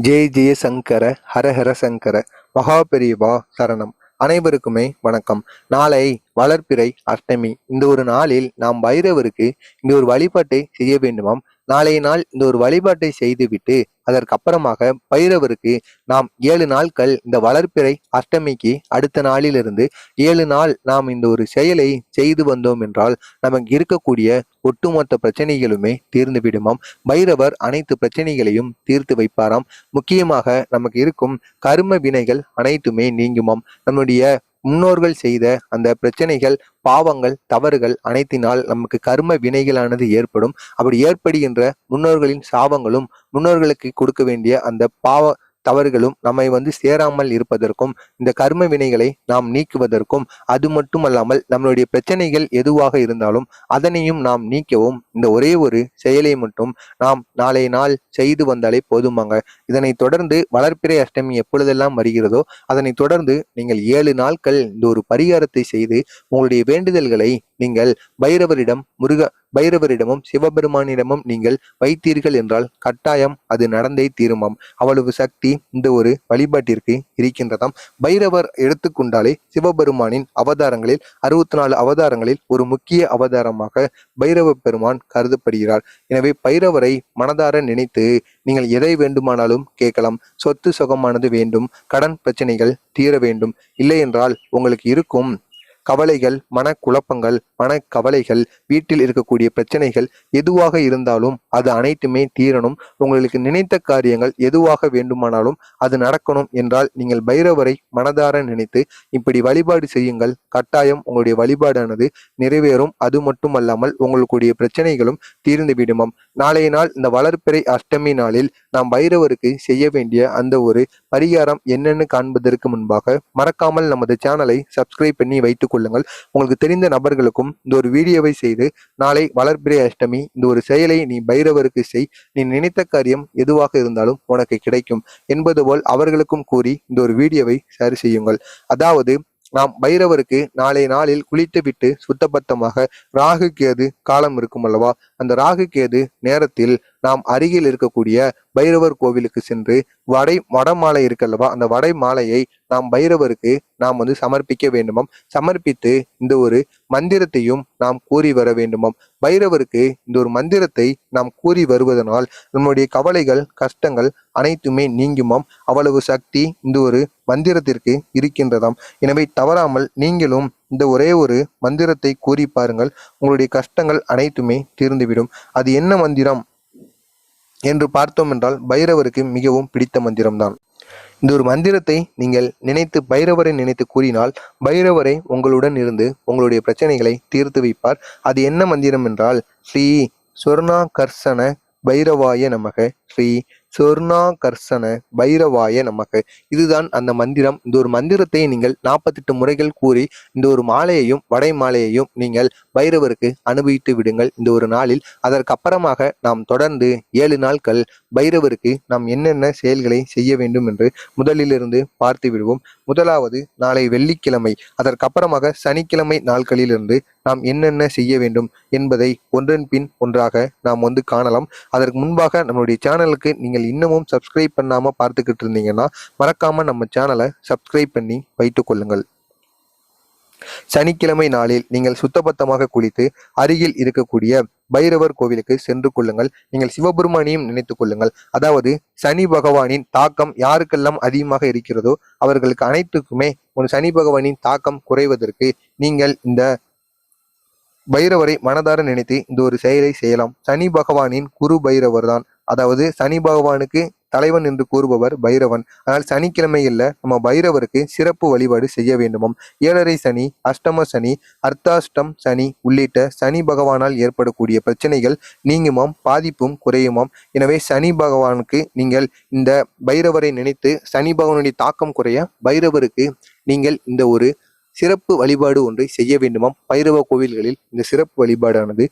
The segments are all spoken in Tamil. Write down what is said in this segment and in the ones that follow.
ஜெய ஜெய சங்கர ஹரஹர சங்கர மகாபெரிவா சரணம். அனைவருக்குமே வணக்கம். நாளை வளர்ப்பிறை அஷ்டமி. இந்த ஒரு நாளில் நாம் பைரவருக்கு இந்த ஒரு வழிபாட்டை செய்ய வேண்டுமாம். நாளைய நாள் இந்த ஒரு வழிபாட்டை செய்துவிட்டு அதற்கப்புறமாக பைரவருக்கு நாம் ஏழு நாட்கள் இந்த வளர்ப்பிறை அஷ்டமிக்கு அடுத்த நாளிலிருந்து ஏழு நாள் நாம் இந்த ஒரு செயலை செய்து வந்தோம் என்றால் நமக்கு இருக்கக்கூடிய ஒட்டுமொத்த பிரச்சனைகளுமே தீர்ந்து விடுமாம். பைரவர் அனைத்து பிரச்சனைகளையும் தீர்த்து வைப்பாராம். முக்கியமாக நமக்கு இருக்கும் கர்ம வினைகள் அனைத்துமே நீங்குமாம். நம்முடைய முன்னோர்கள் செய்த அந்த பிரச்சனைகள் பாவங்கள் தவறுகள் அனைத்தினால் நமக்கு கர்ம வினைகளானது ஏற்படும். அப்படி ஏற்படுகின்ற முன்னோர்களின் சாபங்களும் முன்னோர்களுக்கு கொடுக்க வேண்டிய அந்த பாவ தவறுகளும் நம்மை வந்து சேராமல் இருப்பதற்கும் இந்த கர்ம வினைகளை நாம் நீக்குவதற்கும் அது மட்டுமல்லாமல் நம்மளுடைய பிரச்சனைகள் எதுவாக இருந்தாலும் அதனையும் நாம் நீக்கவும் இந்த ஒரே ஒரு செயலை மட்டும் நாம் நாளை நாள் செய்து வந்தாலே போதுமாங்க. இதனை தொடர்ந்து வளர்ப்பிறை அஷ்டமி எப்பொழுதெல்லாம் வருகிறதோ அதனை தொடர்ந்து நீங்கள் ஏழு நாட்கள் இந்த ஒரு பரிகாரத்தை செய்து உங்களுடைய வேண்டுதல்களை நீங்கள் பைரவரிடம் முருக பைரவரிடமும் சிவபெருமானிடமும் நீங்கள் வைத்தீர்கள் என்றால் கட்டாயம் அது நடந்தே தீருமாம். அவ்வளவு சக்தி இந்த ஒரு வழிபாட்டிற்கு இருக்கின்றதாம். பைரவர் எடுத்துக்கொண்டாலே சிவபெருமானின் அவதாரங்களில் அறுபத்தி நாலு அவதாரங்களில் ஒரு முக்கிய அவதாரமாக பைரவ பெருமான் கருதப்படுகிறார். எனவே பைரவரை மனதார நினைத்து நீங்கள் எதை வேண்டுமானாலும் கேட்கலாம். சொத்து சுகமானது வேண்டும் கடன் பிரச்சனைகள் தீர வேண்டும். இல்லை என்றால் உங்களுக்கு இருக்கும் கவலைகள் மனக்குழப்பங்கள் மனக்கவலைகள் வீட்டில் இருக்கக்கூடிய பிரச்சனைகள் எதுவாக இருந்தாலும் அது அனைத்துமே தீரணும். உங்களுக்கு நினைத்த காரியங்கள் எதுவாக வேண்டுமானாலும் அது நடக்கணும் என்றால் நீங்கள் பைரவரை மனதார நினைத்து இப்படி வழிபாடு செய்யுங்கள். கட்டாயம் உங்களுடைய வழிபாடானது நிறைவேறும். அது மட்டுமல்லாமல் உங்களுடைய பிரச்சனைகளும் தீர்ந்து விடுமாம். நாளைய நாள் இந்த வளர்ப்பிறை அஷ்டமி நாளில் நாம் பைரவருக்கு செய்ய வேண்டிய அந்த ஒரு பரிகாரம் என்னன்னு காண்பதற்கு முன்பாக மறக்காமல் நமது சேனலை சப்ஸ்கிரைப் பண்ணி வைத்துக் கொள்ளுங்கள். உங்களுக்கு தெரிந்த நபர்களுக்கும் இந்த ஒரு வீடியோவை செய்து நாளை வளர்பிறை அஷ்டமி இந்த ஒரு செயலை நீ பைரவருக்கு செய். நீ நினைத்த காரியம் எதுவாக இருந்தாலும் உனக்கு கிடைக்கும் என்பது போல் அவர்களுக்கும் கூறி இந்த ஒரு வீடியோவை சரி செய்யுங்கள். அதாவது நாம் பைரவருக்கு நாளை நாளில் குளித்து விட்டு சுத்தபத்தமாக ராகு கேது காலம் இருக்கும் அல்லவா? அந்த ராகு கேது நேரத்தில் நாம் அருகில் இருக்கக்கூடிய பைரவர் கோவிலுக்கு சென்று வடை வடமாலை இருக்கல்லவா அந்த வடை மாலையை நாம் பைரவருக்கு நாம் வந்து சமர்ப்பிக்க வேண்டுமாம். சமர்ப்பித்து இந்த ஒரு மந்திரத்தையும் நாம் கூறி வர வேண்டுமாம். பைரவருக்கு இந்த ஒரு மந்திரத்தை நாம் கூறி வருவதனால் நம்முடைய கவலைகள் கஷ்டங்கள் அனைத்துமே நீங்குமாம். அவ்வளவு சக்தி இந்த ஒரு மந்திரத்திற்கு இருக்கின்றதாம். எனவே தவறாமல் நீங்களும் இந்த ஒரே ஒரு மந்திரத்தை கூறி பாருங்கள். உங்களுடைய கஷ்டங்கள் அனைத்துமே தீர்ந்துவிடும். அது என்ன மந்திரம் என்று பார்த்தோம் என்றால் பைரவருக்கு மிகவும் பிடித்த மந்திரம்தான். இந்த ஒரு மந்திரத்தை நீங்கள் நினைத்து பைரவரை நினைத்து கூறினால் பைரவரை உங்களுடன் இருந்து உங்களுடைய பிரச்சனைகளை தீர்த்து வைப்பார். அது என்ன மந்திரம் என்றால் ஸ்ரீ சொர்ணா கர்சன பைரவாய நமக. ஸ்ரீ சொர்ணாகர்ஷன பைரவாய நமக்கு இதுதான் அந்த மந்திரம். இந்த ஒரு மந்திரத்தை நீங்கள் நாற்பத்தெட்டு முறைகள் கூறி இந்த ஒரு மாலையையும் வடை மாலையையும் நீங்கள் பைரவருக்கு அனுபவித்து விடுங்கள். இந்த ஒரு நாளில் அதற்கு அப்புறமாக நாம் தொடர்ந்து ஏழு நாட்கள் பைரவருக்கு நாம் என்னென்ன செயல்களை செய்ய வேண்டும் என்று முதலிலிருந்து பார்த்து விடுவோம். முதலாவது நாளை வெள்ளிக்கிழமை. அதற்கப்புறமாக சனிக்கிழமை நாட்களிலிருந்து நாம் என்னென்ன செய்ய வேண்டும் என்பதை ஒன்றன் பின் ஒன்றாக நாம் வந்து காணலாம். அதற்கு முன்பாக நம்மளுடைய சேனலுக்கு நீங்கள் இன்னமும் சப்ஸ்கிரைப் பண்ணாமல் பார்த்துக்கிட்டு இருந்தீங்கன்னா மறக்காமல் நம்ம சேனலை சப்ஸ்கிரைப் பண்ணி வைத்துக் கொள்ளுங்கள். சனிக்கிழமை நாளில் நீங்கள் சுத்தபத்தமாக குளித்து அருகில் இருக்கக்கூடிய பைரவர் கோவிலுக்கு சென்று கொள்ளுங்கள். நீங்கள் சிவபெருமானையும் நினைத்துக் கொள்ளுங்கள். அதாவது சனி பகவானின் தாக்கம் யாருக்கெல்லாம் அதிகமாக இருக்கிறதோ அவர்களுக்கு அனைத்துக்குமே ஒரு சனி பகவானின் தாக்கம் குறைவதற்கு நீங்கள் இந்த பைரவரை மனதார நினைத்து இந்த ஒரு செயலை செய்யலாம். சனி பகவானின் குரு பைரவர் தான் அதாவது சனி பகவானுக்கு தலைவன் என்று கூறுபவர் பைரவன். ஆனால் சனிக்கிழமையில் நம்ம பைரவருக்கு சிறப்பு வழிபாடு செய்ய வேண்டுமாம். ஏழரை சனி அஷ்டம சனி அர்த்தாஷ்டம் சனி உள்ளிட்ட சனி பகவானால் ஏற்படக்கூடிய பிரச்சனைகள் நீங்குமாம் பாதிப்பும் குறையுமாம். எனவே சனி பகவானுக்கு நீங்கள் இந்த பைரவரை நினைத்து சனி பகவானுடைய தாக்கம் குறைய பைரவருக்கு நீங்கள் இந்த ஒரு சிறப்பு வழிபாடு ஒன்றை செய்ய வேண்டுமாம். பைரவ கோவில்களில் இந்த சிறப்பு வழிபாடானது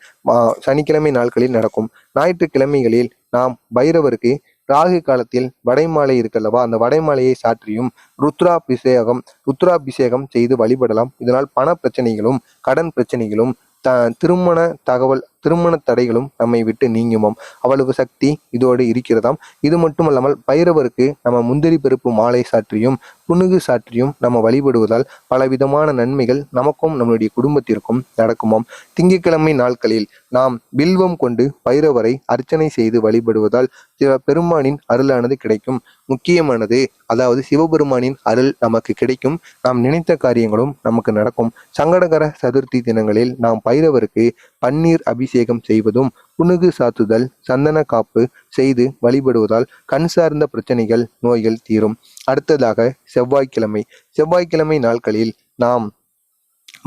சனிக்கிழமை நாட்களில் நடக்கும். ஞாயிற்றுக்கிழமைகளில் நாம் பைரவருக்கு ராகு காலத்தில் வடைமாலை இருக்கல்லவா அந்த வடைமாலையை சாற்றியும் ருத்ராபிஷேகம் ருத்ராபிஷேகம் செய்து வழிபடலாம். இதனால் பண பிரச்சனைகளும் கடன் பிரச்சனைகளும் த திருமண தகவல் திருமண தடைகளும் நம்மை விட்டு நீங்குமாம். அவ்வளவு சக்தி இதோடு இருக்கிறதாம். இது மட்டுமல்லாமல் பைரவருக்கு நம்ம முந்திரி பருப்பு மாலை சாற்றியும் புனுகு சாற்றியும் நம்ம வழிபடுவதால் பலவிதமான நன்மைகள் நமக்கும் நம்மளுடைய குடும்பத்திற்கும் நடக்குமாம். திங்கட்கிழமை நாட்களில் நாம் வில்வம் கொண்டு பைரவரை அர்ச்சனை செய்து வழிபடுவதால் பெருமானின் அருளானது கிடைக்கும். முக்கியமானது அதாவது சிவபெருமானின் அருள் நமக்கு கிடைக்கும். நாம் நினைத்த காரியங்களும் நமக்கு நடக்கும். சங்கடகர சதுர்த்தி தினங்களில் நாம் பைரவருக்கு பன்னீர் அபிஷேகம் செய்வதும் புனுகு சாத்துதல் சந்தன காப்பு செய்து வழிபடுவதால் கண் சார்ந்த பிரச்சனைகள் நோய்கள் தீரும். அடுத்ததாக செவ்வாய்க்கிழமை. செவ்வாய்க்கிழமை நாட்களில் நாம்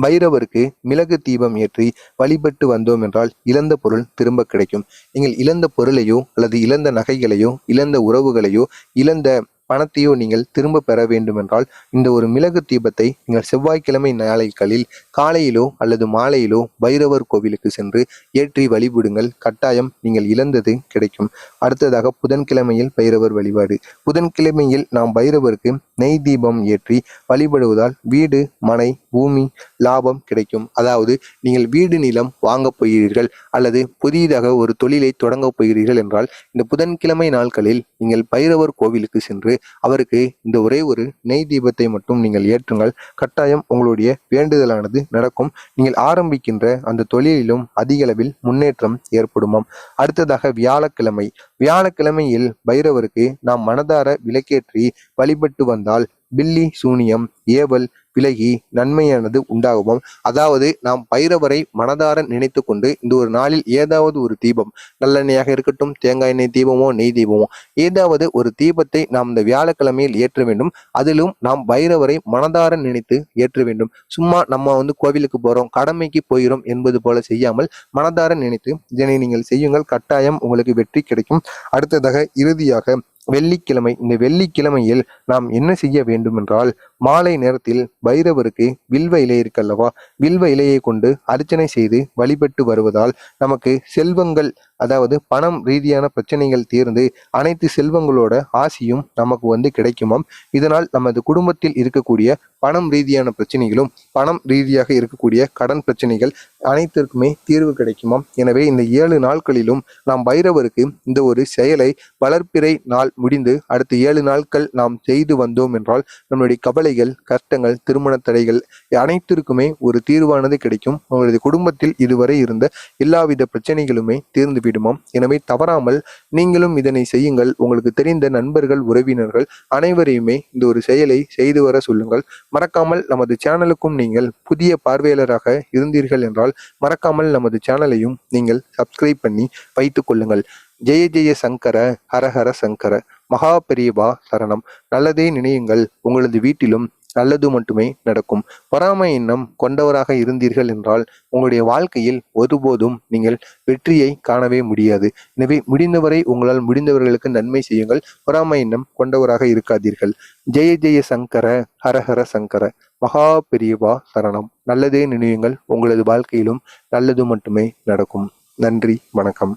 பைரவருக்கு மிளகு தீபம் ஏற்றி வழிபட்டு வந்தோம் என்றால் இழந்த பொருள் திரும்ப கிடைக்கும். நீங்கள் இழந்த பொருளையோ அல்லது இழந்த நகைகளையோ இழந்த உறவுகளையோ இழந்த பணத்தையோ நீங்கள் திரும்ப பெற வேண்டுமென்றால் இந்த ஒரு மிளகு தீபத்தை நீங்கள் செவ்வாய்க்கிழமை நாளைகளில் காலையிலோ அல்லது மாலையிலோ பைரவர் கோவிலுக்கு சென்று ஏற்றி வழிபடுங்கள். கட்டாயம் நீங்கள் இழந்தது கிடைக்கும். அடுத்ததாக புதன்கிழமையில் பைரவர் வழிபாடு. புதன்கிழமையில் நாம் பைரவருக்கு நெய் தீபம் ஏற்றி வழிபடுவதால் வீடு மனை பூமி லாபம் கிடைக்கும். அதாவது நீங்கள் வீடு நிலம் வாங்கப் போகிறீர்கள் அல்லது புதிதாக ஒரு தொழிலை தொடங்கப் போகிறீர்கள் என்றால் இந்த புதன்கிழமை நாட்களில் நீங்கள் பைரவர் கோவிலுக்கு சென்று அவருக்கு இந்த ஒரே ஒரு நெய் தீபத்தை மட்டும் நீங்கள் ஏற்றுங்கள். கட்டாயம் உங்களுடைய வேண்டுதலானது நடக்கும். நீங்கள் ஆரம்பிக்கின்ற அந்த தொழிலிலும் அதிக அளவில் முன்னேற்றம் ஏற்படுமாம். அடுத்ததாக வியாழக்கிழமை. வியாழக்கிழமையில் பைரவருக்கு நாம் மனதார விளக்கேற்றி வழிபட்டு வந்த வந்தால் பில்லி சூனியம் ஏவல் விலகி நன்மையானது உண்டாகுமாம். அதாவது நாம் பைரவரை மனதார நினைத்து கொண்டு இந்த ஒரு நாளில் ஏதாவது ஒரு தீபம் நல்லெண்ணெயாக இருக்கட்டும் தேங்காய் எண்ணெய் தீபமோ நெய் தீபமோ ஏதாவது ஒரு தீபத்தை நாம் இந்த வியாழக்கிழமையில் ஏற்ற வேண்டும். அதிலும் நாம் பைரவரை மனதார நினைத்து ஏற்ற வேண்டும். சும்மா நம்ம வந்து கோவிலுக்கு போகிறோம் கடமைக்கு போயிடும் என்பது போல செய்யாமல் மனதார நினைத்து இதனை நீங்கள் செய்யுங்கள். கட்டாயம் உங்களுக்கு வெற்றி கிடைக்கும். அடுத்ததாக இறுதியாக வெள்ளிக்கிழமை. இந்த வெள்ளிக்கிழமையில் நாம் என்ன செய்ய வேண்டும் என்றால் மாலை நேரத்தில் பைரவருக்கு வில்வ இலை இருக்கல்லவா? வில்வ இலையை கொண்டு அர்ச்சனை செய்து வழிபட்டு வருவதால் நமக்கு செல்வங்கள் அதாவது பணம் ரீதியான பிரச்சனைகள் தீர்ந்து அனைத்து செல்வங்களோட ஆசியும் நமக்கு வந்து கிடைக்குமாம். இதனால் நமது குடும்பத்தில் இருக்கக்கூடிய பணம் ரீதியான பிரச்சனைகளும் பணம் ரீதியாக இருக்கக்கூடிய கடன் பிரச்சனைகள் அனைத்திற்குமே தீர்வு கிடைக்குமாம். எனவே இந்த ஏழு நாட்களிலும் நாம் பைரவருக்கு இந்த ஒரு செயலை வளர்ப்பிறை நாள் முடிந்து அடுத்த ஏழு நாட்கள் நாம் செய்து வந்தோம் என்றால் நம்மளுடைய கவலைகள் கஷ்டங்கள் திருமண தடைகள் அனைத்திற்குமே ஒரு தீர்வானது கிடைக்கும். உங்களது குடும்பத்தில் இதுவரை இருந்த எல்லாவித பிரச்சனைகளுமே தீர்ந்து விடுமாம். எனவே தவறாமல் நீங்களும் இதனை செய்யுங்கள். உங்களுக்கு தெரிந்த நண்பர்கள் உறவினர்கள் அனைவரையுமே இந்த ஒரு செயலை செய்து வர சொல்லுங்கள். மறக்காமல் நமது சேனலுக்கும் நீங்கள் புதிய பார்வையாளராக இருந்தீர்கள் என்றால் மறக்காமல் நமது சேனலையும் நீங்கள் சப்ஸ்கிரைப் பண்ணி வைத்துக் கொள்ளுங்கள். ஜெய ஜெய சங்கர ஹரஹர சங்கர. மகா பெரியவா சரணம். நல்லதே நினையுங்கள். உங்களது வீட்டிலும் நல்லது மட்டுமே நடக்கும். பொறாமை எண்ணம் கொண்டவராக இருந்தீர்கள் என்றால் உங்களுடைய வாழ்க்கையில் ஒருபோதும் நீங்கள் வெற்றியை காணவே முடியாது. எனவே முடிந்தவரை உங்களால் முடிந்தவர்களுக்கு நன்மை செய்யுங்கள். பொறாமை எண்ணம் கொண்டவராக இருக்காதீர்கள். ஜெய ஜெய சங்கர ஹரஹர சங்கர. மகா பெரியவா சரணம். நல்லதே நினையுங்கள். உங்களது வாழ்க்கையிலும் நல்லது மட்டுமே நடக்கும். நன்றி வணக்கம்.